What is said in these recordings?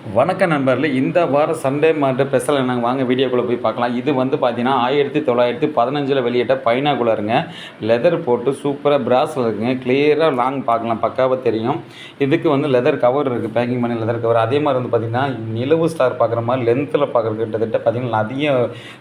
வணக்க நண்பர்கள் இந்த வாரம் சண்டே மார்க்கெட் ஸ்பெஷல் நாங்கள் வாங்க வீடியோக்குள்ளே போய் பார்க்கலாம். இது வந்து பார்த்தீங்கன்னா ஆயிரத்தி தொள்ளாயிரத்தி பதினஞ்சில் வெளியிட்ட பைனாகுலருங்க லெதர் போட்டு சூப்பராக பிராஸில் இருக்குங்க. கிளியராக லாங் பார்க்கலாம். பக்காவாக தெரியும். இதுக்கு வந்து லெதர் கவர் இருக்குது பேக்கிங் பண்ணி லெதர் கவர் அதே மாதிரி வந்து பார்த்திங்கன்னா நிலவு ஸ்டார் பார்க்குற மாதிரி லென்த்தில் பார்க்குற கிட்டத்தட்ட பார்த்திங்கன்னா அதிக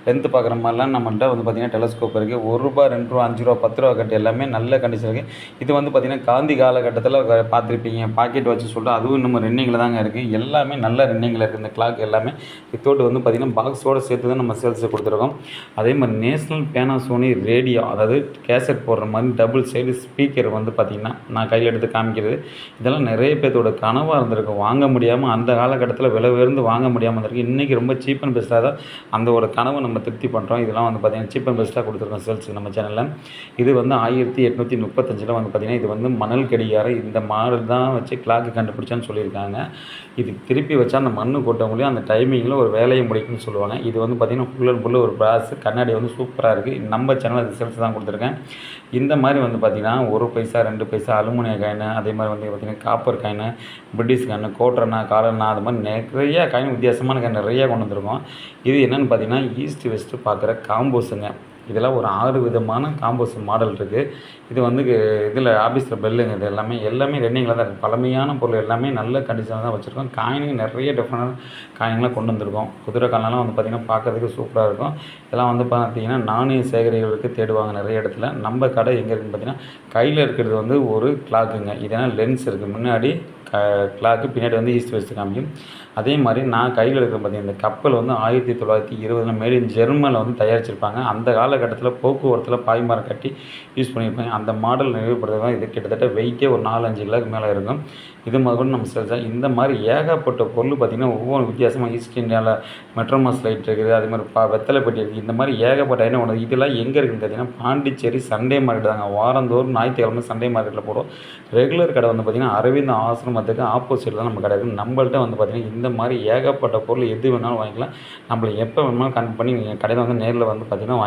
லென்த்து பார்க்குற மாதிரிலாம் நம்மள்ட்ட வந்து பார்த்திங்கன்னா டெலஸ்கோப் இருக்குது ஒரு ரூபா ரெண்டு ரூபா அஞ்சு ரூபா பத்து ரூபா கட்டு எல்லாமே நல்ல கண்டிஷன் இருக்குது இது வந்து பார்த்திங்கன்னா காந்தி காலகட்டத்தில் பார்த்துருப்பீங்க. பாக்கெட் வச்சு சொல்லிட்டு அதுவும் இன்னும் ரன்னிங்கில் தாங்க இருக்குது எல்லாமே நல்ல ரன்னிங்கில் இருக்குது இந்த கிளாக் எல்லாமே வித்தவுட் வந்து பார்த்திங்கன்னா பாக்ஸோடு சேர்த்து தான் நம்ம சேல்ஸை கொடுத்துருக்கோம். அதே மாதிரி நேஷ்னல் பேனாசோனி ரேடியோ அதாவது கேசட் போடுற மாதிரி டபுள் சைடு ஸ்பீக்கர் வந்து பார்த்திங்கன்னா நான் கையில் எடுத்து காமிக்கிறது. இதெல்லாம் நிறைய பேர்த்தோட கனவாக இருந்திருக்கு. வாங்க முடியாமல் அந்த காலகட்டத்தில் விலை உயர்ந்து வாங்க முடியாமல் இருந்திருக்கு. இன்றைக்கி ரொம்ப சீப் அண்ட் பெஸ்ட்டாக தான் அந்த ஒரு கனவை நம்ம திருப்தி பண்ணுறோம் இதெல்லாம் வந்து பார்த்திங்கன்னா சீப் அண்ட் பெஸ்ட்டாக கொடுத்துருக்கோம் சேல்ஸ் நம்ம சேனலில் இது வந்து ஆயிரத்தி எட்நூற்றி முப்பத்தஞ்சில் வந்து பார்த்திங்கன்னா இது வந்து மணல் கடிகாரம். இந்த மாடல் தான் வச்சு கிளாக்கு கண்டுபிடிச்சான்னு சொல்லியிருக்காங்க. இது திருப்பி வச்சா அந்த மண் கொட்ட முடியும் அந்த டைமிங்கில் ஒரு வேலையை முடிக்கும்னு சொல்லுவாங்க. இது வந்து பார்த்திங்கன்னா ஃபுல் அண்ட் ஃபுல்லு ஒரு ப்ராஸ் கண்ணாடி வந்து சூப்பராக இருக்குது நம்ம சேனல் ரிசல்ட்ஸ் தான் கொடுத்துருக்கேன். இந்த மாதிரி வந்து பார்த்திங்கன்னா ஒரு பைசா ரெண்டு பைசா அலுமினிய காயின் அதே மாதிரி வந்து பார்த்திங்கன்னா காப்பர் காயின் பிரிட்டிஷ் காயின் கோட்டர்னா காலண்ணா அது மாதிரி நிறைய காயின் வித்தியாசமான காயின் நிறையா கொண்டு வந்திருக்கோம். இது என்னென்னு பார்த்திங்கன்னா ஈஸ்ட் வெஸ்ட்டு பார்க்குற காம்போஸுங்க இதெல்லாம் ஒரு ஆறு விதமான காம்போஸ் மாடல் இருக்குது இது வந்து இதில் ஆஃபீஸில் பெல்லுங்க இது எல்லாமே எல்லாமே ரன்னிங்கில் தான் இருக்குது பழமையான பொருள் எல்லாமே நல்ல கண்டிஷனில் தான் வச்சுருக்கோம். காயினுங்க நிறைய டிஃப்ரெண்டான காயின்லாம் கொண்டு வந்திருக்கோம். குதிரை காலெல்லாம் வந்து பார்த்திங்கன்னா பார்க்கறதுக்கு சூப்பராக இருக்கும். இதெல்லாம் வந்து பார்த்திங்கன்னா நாணய சேகரிகளுக்கு தேடுவாங்க நிறைய இடத்துல. நம்ம கடை எங்கே இருக்குன்னு பார்த்திங்கன்னா கையில் இருக்கிறது வந்து ஒரு கிளாக்குங்க இதெல்லாம் லென்ஸ் இருக்குது முன்னாடி க கிளாக்கு பின்னாடி வந்து ஈஸ்ட் வெஸ்ட் காமிக்கும். அதே மாதிரி நான் கையில் இருக்கிற பார்த்தீங்கன்னா இந்த கப்பல் வந்து ஆயிரத்தி தொள்ளாயிரத்தி இருபதில் மேட் இன் ஜெர்மனில் வந்து தயாரிச்சிருப்பாங்க. அந்த காலகட்டத்தில் போக்குவரத்தில் பாய்மரம் கட்டி யூஸ் பண்ணியிருப்பாங்க அந்த மாடல் நினைவுபடுத்துறது இது. கிட்டத்தட்ட வெயிட்டே ஒரு நாலு அஞ்சு கிலோக்கு மேலே இருக்கும். இது முதல்ல நம்ம செல்ஸாக இந்த மாதிரி ஏகப்பட்ட பொருள் பார்த்திங்கன்னா ஒவ்வொரு வித்தியாசமாக ஈஸ்ட் இந்தியாவில் மெட்ரோமாஸ் லைட் இருக்குது. அதே மாதிரி பா வெத்தலைப்பட்டி இருக்குது. இந்த மாதிரி ஏகப்பட்ட ஐட்டம் ஒன்று இதெல்லாம் எங்கே இருக்குதுன்னு பார்த்தீங்கன்னா பாண்டிச்சேரி சண்டே மார்க்கெட் தாங்க. வாரந்தோறும் ஞாயிற்றுக்கிழமை சண்டே மார்க்கெட்டில் போகிறோம் ரெகுலர் கடை வந்து பார்த்திங்கன்னா அரவிந்த் ஆசிரமத்துக்கு ஆப்போசிட்டில் தான் நம்ம கடை இருக்குது நம்மள்ட்ட வந்து பார்த்திங்கன்னா இந்த மாதிரி ஏகப்பட்ட பொருள் எது வேணாலும் வாங்கிக்கலாம். நம்மளை எப்போ வேணாலும் கன் பண்ணி கடையில் வந்து நேரில் வந்து பார்த்திங்கன்னா